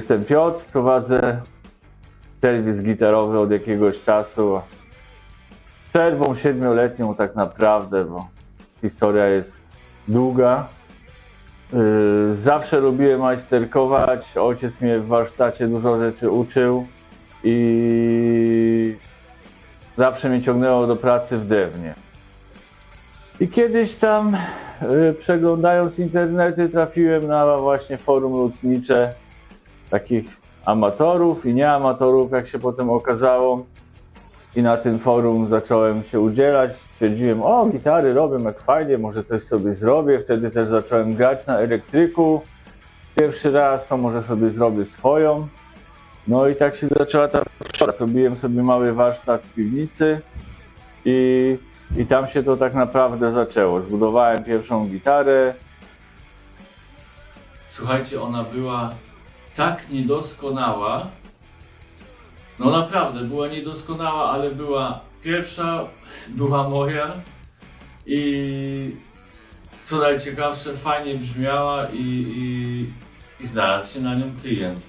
Jestem Piotr, prowadzę serwis gitarowy od jakiegoś czasu. Przerwą siedmioletnią tak naprawdę, bo historia jest długa. Yy, Zawsze lubiłem majsterkować, ojciec mnie w warsztacie dużo rzeczy uczył i zawsze mnie ciągnęło do pracy w drewnie. I kiedyś tam, y, przeglądając internety, trafiłem na właśnie forum lutnicze takich amatorów i nieamatorów, jak się potem okazało. I na tym forum zacząłem się udzielać. Stwierdziłem, o, gitary robię, jak fajnie, może coś sobie zrobię. Wtedy też zacząłem grać na elektryku. Pierwszy raz to może sobie zrobię swoją. No i tak się zaczęła ta praca. Zrobiłem sobie mały warsztat w piwnicy i, i tam się to tak naprawdę zaczęło. Zbudowałem pierwszą gitarę. Słuchajcie, ona była tak niedoskonała. No naprawdę, była niedoskonała, ale była pierwsza, była moja i co najciekawsze, fajnie brzmiała i, i, i znalazł się na nią klient.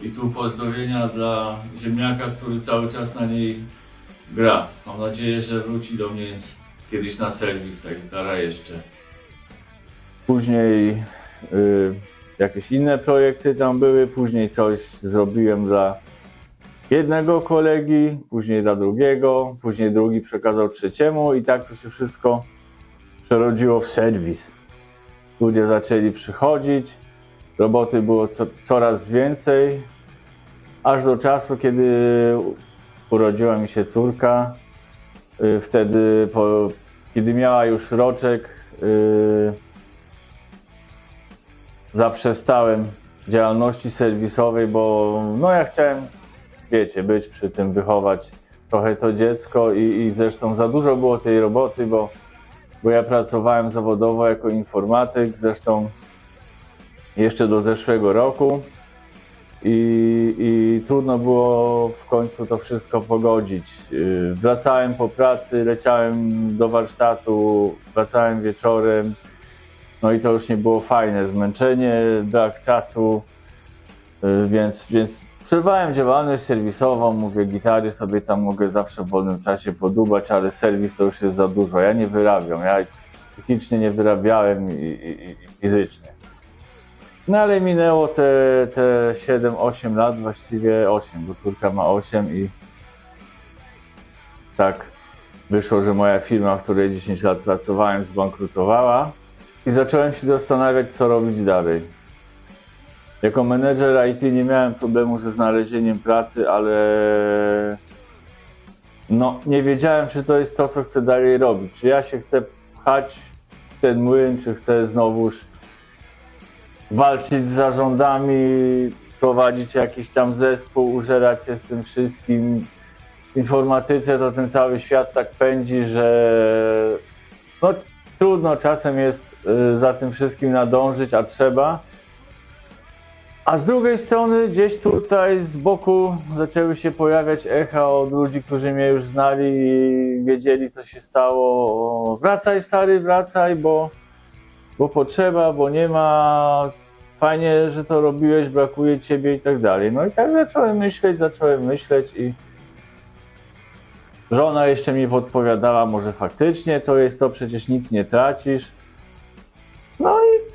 I tu pozdrowienia dla ziemniaka, który cały czas na niej gra. Mam nadzieję, że wróci do mnie kiedyś na serwis ta gitara jeszcze. Później y, jakieś inne projekty tam były, później coś zrobiłem dla jednego kolegi, później dla drugiego, później drugi przekazał trzeciemu i tak to się wszystko przerodziło w serwis. Ludzie zaczęli przychodzić, roboty było co, coraz więcej, aż do czasu, kiedy urodziła mi się córka. Y, Wtedy, po, kiedy miała już roczek, y, zaprzestałem działalności serwisowej, bo no ja chciałem, wiecie, być przy tym, wychować trochę to dziecko i, i zresztą za dużo było tej roboty, bo, bo ja pracowałem zawodowo jako informatyk, zresztą jeszcze do zeszłego roku i, i trudno było w końcu to wszystko pogodzić. Yy, Wracałem po pracy, leciałem do warsztatu, wracałem wieczorem, no i to już nie było fajne, zmęczenie, brak czasu, y, więc, więc przerwałem działalność serwisową, mówię, gitary sobie tam mogę zawsze w wolnym czasie podubać, ale serwis to już jest za dużo, ja nie wyrabiam, ja psychicznie nie wyrabiałem i, i, i fizycznie. No ale minęło te, te 7-8 lat, właściwie 8, bo córka ma 8 i tak wyszło, że moja firma, w której 10 lat pracowałem, zbankrutowała i zacząłem się zastanawiać, co robić dalej. Jako menedżer IT nie miałem problemu ze znalezieniem pracy, ale no, nie wiedziałem, czy to jest to, co chcę dalej robić. Czy ja się chcę pchać w ten młyn, czy chcę znowuż walczyć z zarządami, prowadzić jakiś tam zespół, użerać się z tym wszystkim. Informatyce to ten cały świat tak pędzi, że no, trudno czasem jest y, za tym wszystkim nadążyć, a trzeba. A z drugiej strony gdzieś tutaj z boku zaczęły się pojawiać echa od ludzi, którzy mnie już znali i wiedzieli co się stało. Wracaj stary, wracaj, bo, bo potrzeba, bo nie ma. Fajnie, że to robiłeś, brakuje ciebie i tak dalej. No i tak zacząłem myśleć, zacząłem myśleć i Żona jeszcze mi podpowiadała, może faktycznie to jest to, przecież nic nie tracisz. No i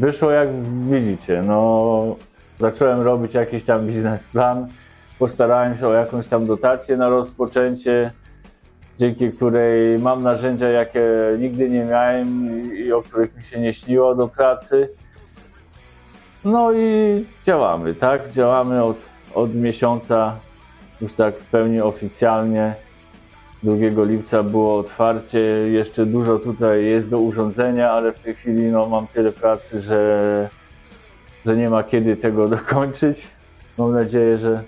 wyszło jak widzicie, no zacząłem robić jakiś tam biznesplan, postarałem się o jakąś tam dotację na rozpoczęcie, dzięki której mam narzędzia, jakie nigdy nie miałem i, o których mi się nie śniło do pracy. No i działamy, tak? Działamy od, od miesiąca już tak w pełni oficjalnie. 2 lipca było otwarcie. Jeszcze dużo tutaj jest do urządzenia, ale w tej chwili no, mam tyle pracy, że, że nie ma kiedy tego dokończyć. Mam nadzieję, że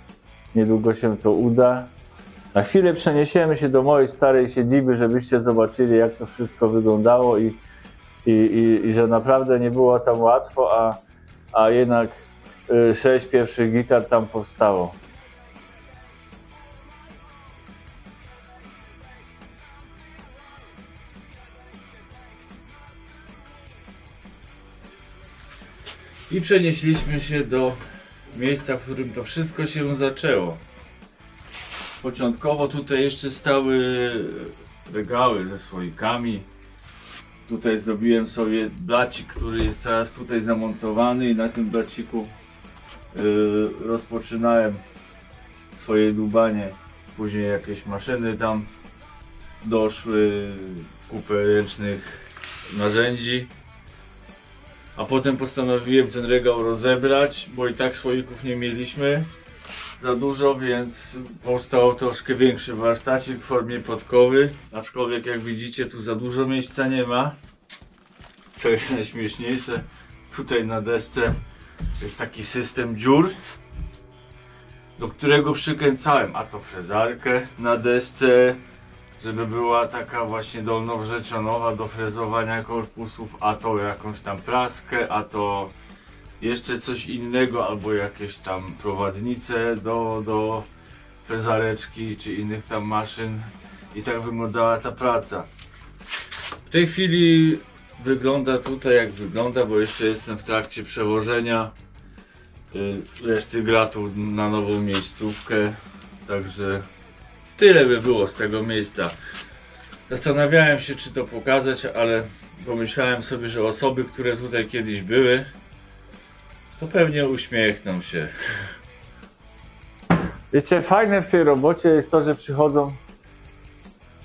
niedługo się to uda. Na chwilę przeniesiemy się do mojej starej siedziby, żebyście zobaczyli, jak to wszystko wyglądało i, i, i, i że naprawdę nie było tam łatwo, a, a jednak y, sześć pierwszych gitar tam powstało. I przenieśliśmy się do miejsca, w którym to wszystko się zaczęło. Początkowo tutaj jeszcze stały regały ze słoikami. Tutaj zrobiłem sobie blacik, który jest teraz tutaj zamontowany i na tym blaciku yy, rozpoczynałem swoje dłubanie. Później jakieś maszyny tam doszły, kupę ręcznych narzędzi. A potem postanowiłem ten regał rozebrać, bo i tak słoików nie mieliśmy za dużo, więc powstał troszkę większy warsztacik w formie podkowy. Aczkolwiek jak widzicie tu za dużo miejsca nie ma. Co jest najśmieszniejsze, tutaj na desce jest taki system dziur, do którego przykręcałem a to frezarkę na desce, żeby była taka właśnie dolnowrzeczonowa do frezowania korpusów, a to jakąś tam praskę, a to jeszcze coś innego, albo jakieś tam prowadnice do, do frezareczki czy innych tam maszyn. I tak wyglądała ta praca. W tej chwili wygląda tutaj jak wygląda, bo jeszcze jestem w trakcie przełożenia y, reszty gratów na nową miejscówkę. Także tyle by było z tego miejsca. Zastanawiałem się, czy to pokazać, ale pomyślałem sobie, że osoby, które tutaj kiedyś były, to pewnie uśmiechną się. Wiecie, fajne w tej robocie jest to, że przychodzą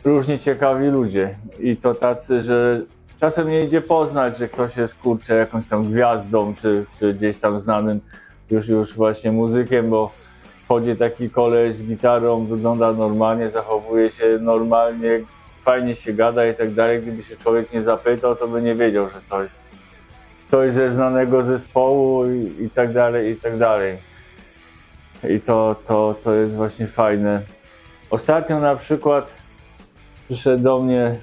różni ciekawi ludzie. I to tacy, że czasem nie idzie poznać, że ktoś jest kurczę jakąś tam gwiazdą, czy, czy gdzieś tam znanym już, już właśnie muzykiem, bo wchodzi taki koleś z gitarą, wygląda normalnie, zachowuje się normalnie, fajnie się gada i tak dalej. Gdyby się człowiek nie zapytał, to by nie wiedział, że to jest ktoś ze znanego zespołu i, i tak dalej, i tak dalej. I to, to, to jest właśnie fajne. Ostatnio na przykład przyszedł do mnie,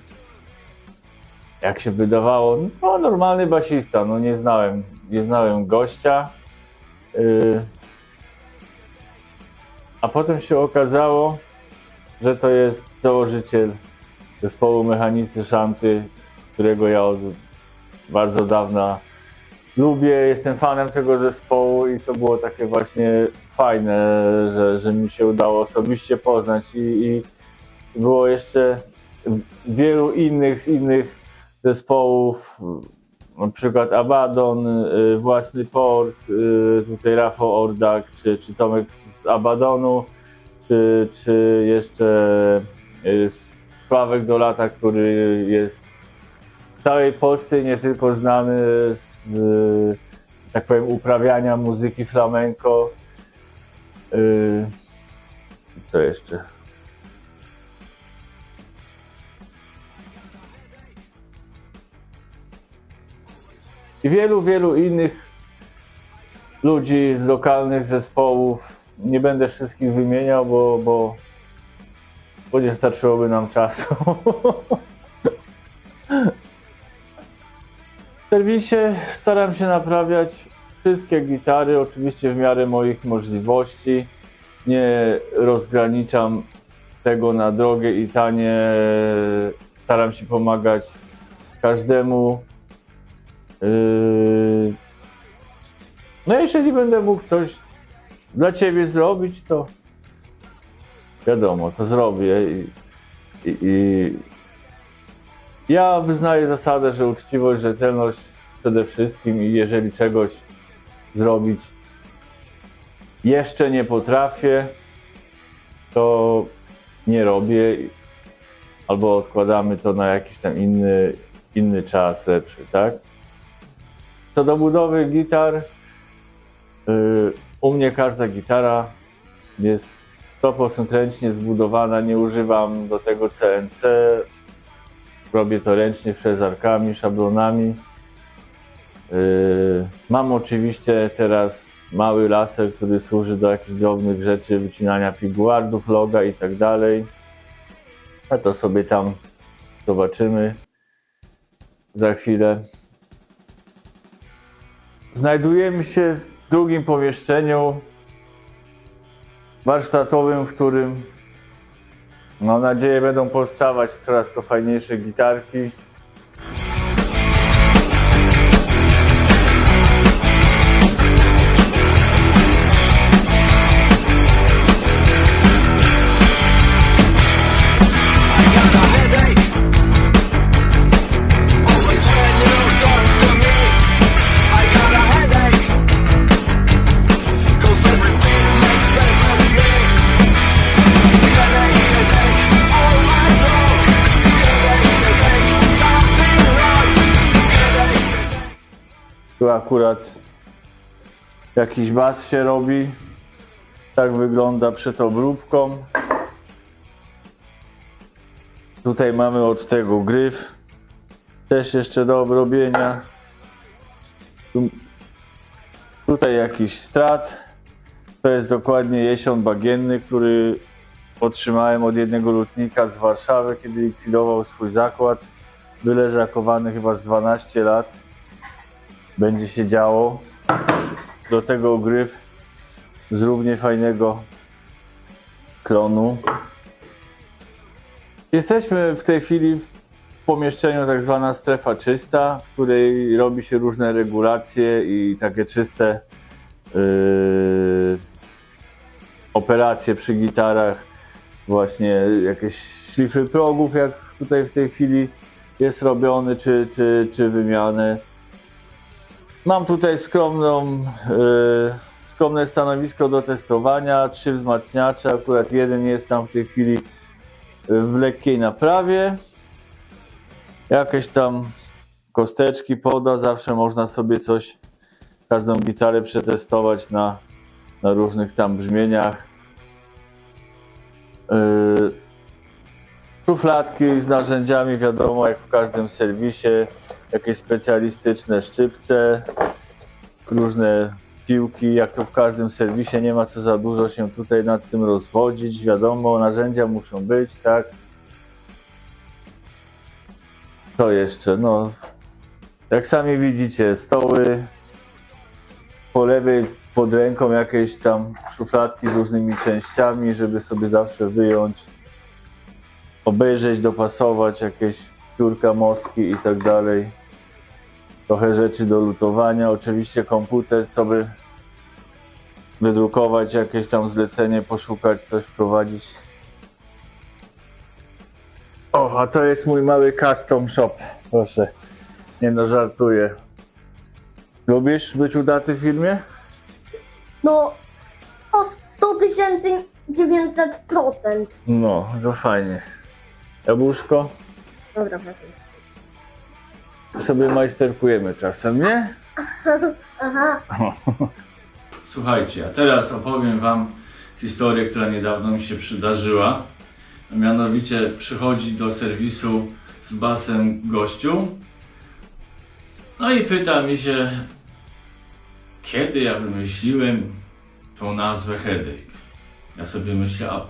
jak się wydawało, no normalny basista, no nie znałem, nie znałem gościa. Yy, a potem się okazało, że to jest założyciel zespołu Mechanicy Szanty, którego ja od bardzo dawna lubię, jestem fanem tego zespołu i to było takie właśnie fajne, że, że mi się udało osobiście poznać i, i było jeszcze wielu innych z innych zespołów, na przykład Abaddon, y, Własny Port, y, tutaj Rafał Ordak, czy, czy Tomek z Abadonu, czy, czy jeszcze y, Sławek Dolata, który jest w całej Polsce nie tylko znany z, tak powiem, uprawiania muzyki flamenco. Co jeszcze? I wielu, wielu innych ludzi z lokalnych zespołów. Nie będę wszystkich wymieniał, bo, bo, bo nie starczyłoby nam czasu. W serwisie staram się naprawiać wszystkie gitary, oczywiście w miarę moich możliwości. Nie rozgraniczam tego na drogie i tanie. Staram się pomagać każdemu. Yy, No jeżeli będę mógł coś dla Ciebie zrobić, to wiadomo, to zrobię. I, i, i ja wyznaję zasadę, że uczciwość, rzetelność przede wszystkim i jeżeli czegoś zrobić jeszcze nie potrafię, to nie robię albo odkładamy to na jakiś tam inny, inny czas lepszy, tak? Co do budowy gitar, yy, u mnie każda gitara jest 100% ręcznie zbudowana, nie używam do tego CNC, robię to ręcznie frezarkami, szablonami. Yy, mam oczywiście teraz mały laser, który służy do jakichś drobnych rzeczy, wycinania piguardów, loga i tak dalej. A to sobie tam zobaczymy za chwilę. Znajdujemy się w drugim pomieszczeniu warsztatowym, w którym Mam nadzieję, będą powstawać coraz to fajniejsze gitarki. Akurat jakiś bas się robi. Tak wygląda przed obróbką. Tutaj mamy od tego gryf. Też jeszcze do obrobienia. Tu, tutaj jakiś strat. To jest dokładnie jesion bagienny, który otrzymałem od jednego lutnika z Warszawy, kiedy likwidował swój zakład. Wyleżakowany chyba z 12 lat. Będzie się działo. Do tego gryf z równie fajnego klonu. Jesteśmy w tej chwili w pomieszczeniu tak zwana strefa czysta, w której robi się różne regulacje i takie czyste yy, operacje przy gitarach, właśnie jakieś szlify progów, jak tutaj w tej chwili jest robiony, czy, czy, czy wymiany. Mam tutaj skromną, yy, skromne stanowisko do testowania, trzy wzmacniacze, akurat jeden jest tam w tej chwili w lekkiej naprawie. Jakieś tam kosteczki poda, zawsze można sobie coś, każdą gitarę przetestować na, na różnych tam brzmieniach. Yy, szufladki z narzędziami, wiadomo, jak w każdym serwisie, jakieś specjalistyczne szczypce, różne piłki, jak to w każdym serwisie, nie ma co za dużo się tutaj nad tym rozwodzić, wiadomo, narzędzia muszą być, tak. Co jeszcze? No, jak sami widzicie, stoły, po lewej pod ręką jakieś tam szufladki z różnymi częściami, żeby sobie zawsze wyjąć, obejrzeć, dopasować jakieś piórka, mostki i tak dalej. Trochę rzeczy do lutowania, oczywiście komputer, co by wydrukować jakieś tam zlecenie, poszukać, coś wprowadzić. O, a to jest mój mały custom shop, proszę. Nie no, żartuję. Lubisz być udaty w filmie? No, o 100 tysięcy 900%. No, to fajnie. Jabłuszko? Dobra, proszę. Sobie majsterkujemy czasem, nie? Aha, Słuchajcie, a teraz opowiem Wam historię, która niedawno mi się przydarzyła. Mianowicie przychodzi do serwisu z basem gościu. No i pyta mi się, kiedy ja wymyśliłem tą nazwę Headache. Ja sobie myślę, a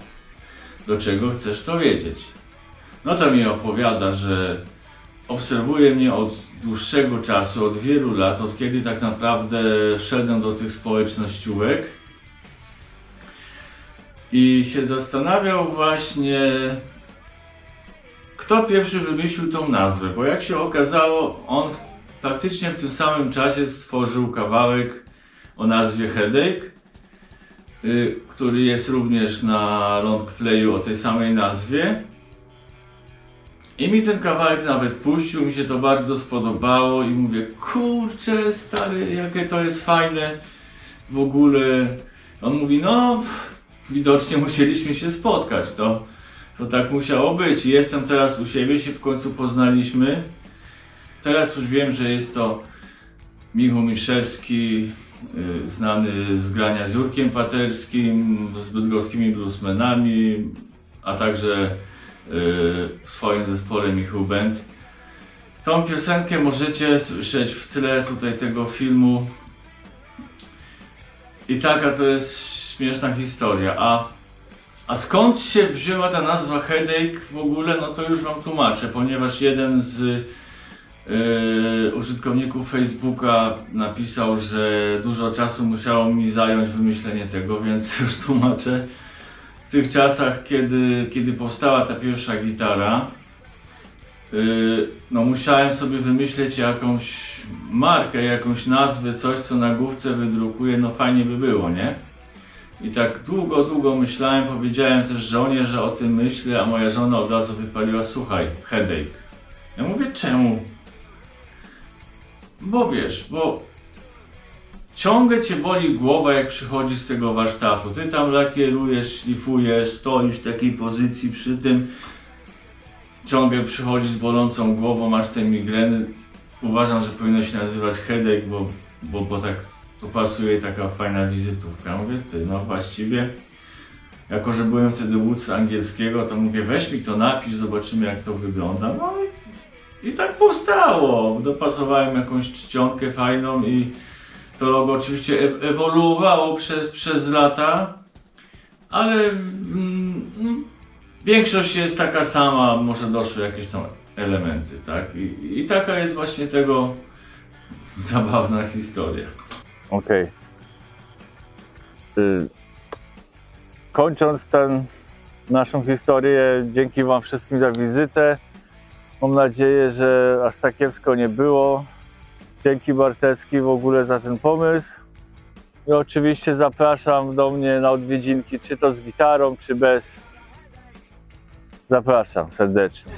do czego chcesz to wiedzieć? No to mi opowiada, że obserwuje mnie od dłuższego czasu, od wielu lat, od kiedy tak naprawdę wszedłem do tych społecznościówek i się zastanawiał właśnie, kto pierwszy wymyślił tą nazwę, bo jak się okazało, on praktycznie w tym samym czasie stworzył kawałek o nazwie Headache, y, który jest również na Longplayu o tej samej nazwie. I mi ten kawałek nawet puścił, mi się to bardzo spodobało i mówię, kurczę stary, jakie to jest fajne w ogóle. On mówi, no widocznie musieliśmy się spotkać, to, to tak musiało być. Jestem teraz u siebie, się w końcu poznaliśmy. Teraz już wiem, że jest to Michał Miszewski, y, znany z grania z Jurkiem Paterskim, z bydgoskimi bluesmenami, a także w swoim zespole Michał Band. Tą piosenkę możecie słyszeć w tle tutaj tego filmu. I taka to jest śmieszna historia. A, a skąd się wzięła ta nazwa Headache w ogóle, no to już Wam tłumaczę, ponieważ jeden z yy, użytkowników Facebooka napisał, że dużo czasu musiało mi zająć wymyślenie tego, więc już tłumaczę w tych czasach, kiedy, kiedy powstała ta pierwsza gitara, yy, no musiałem sobie wymyśleć jakąś markę, jakąś nazwę, coś co na główce wydrukuję, no fajnie by było, nie? I tak długo, długo myślałem, powiedziałem też żonie, że o tym myślę, a moja żona od razu wypaliła, słuchaj, headache. Ja mówię, czemu? Bo wiesz, bo ciągle cię boli głowa, jak przychodzisz z tego warsztatu. Ty tam lakierujesz, szlifujesz, stoisz w takiej pozycji przy tym. Ciągle przychodzisz z bolącą głową, masz te migreny. Uważam, że powinno się nazywać headache, bo bo, bo tak to pasuje taka fajna wizytówka. Mówię, ty, no właściwie, jako że byłem wtedy uczeń angielskiego, to mówię, weź mi to napisz, zobaczymy jak to wygląda. No i, i tak powstało. Dopasowałem jakąś czcionkę fajną i to logo oczywiście ewoluowało przez, przez lata, ale mm, no, większość jest taka sama, może doszły jakieś tam elementy, tak? I, i taka jest właśnie tego zabawna historia. Okej. Y, Kończąc tę naszą historię, dzięki Wam wszystkim za wizytę. Mam nadzieję, że aż tak kiepsko nie było. Dzięki Bartecki w ogóle za ten pomysł. I oczywiście zapraszam do mnie na odwiedzinki, czy to z gitarą, czy bez. Zapraszam serdecznie.